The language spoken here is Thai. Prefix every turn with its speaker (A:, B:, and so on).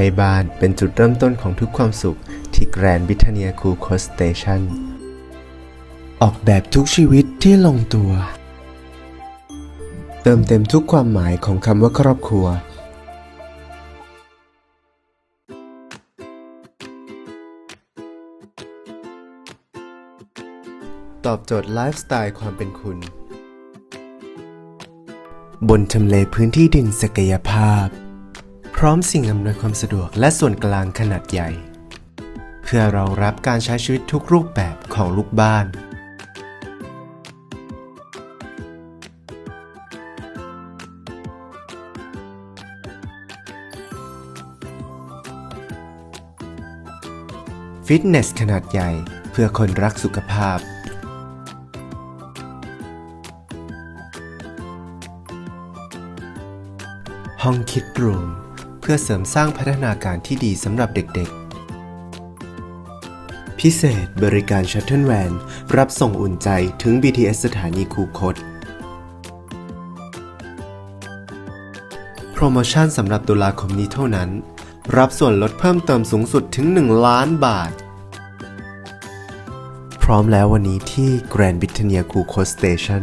A: ให้บ้านเป็นจุดเริ่มต้นของทุกความสุขที่แกรนด์บิทเนียคูโคสเตชันออกแบบทุกชีวิตที่ลงตัว เติมเต็มทุกความหมายของคำว่าครอบครัว ตอบโจทย์ไลฟ์สไตล์ความเป็นคุณ บนทำเลพื้นที่ดินศักยภาพ พร้อมสิ่งอำนวยความสะดวกและส่วนกลางขนาดใหญ่ เพื่อเรารับการใช้ชีวิตทุกรูปแบบของลูกบ้าน ฟิตเนสขนาดใหญ่เพื่อคนรักสุขภาพห้องคิดรูม พื่อเสริมสร้างพัฒนาการที่ดีสำหรับเด็กๆ พิเศษบริการชัตเทิลแวนรับส่งอุ่นใจถึง BTS สถานีคูคต โปรโมชั่นสำหรับตุลาคมนี้เท่านั้น รับส่วนลดเพิ่มเติมสูงสุดถึง 1 ล้านบาท พร้อมแล้ววันนี้ที่ Grand Britannia Cool Coast Station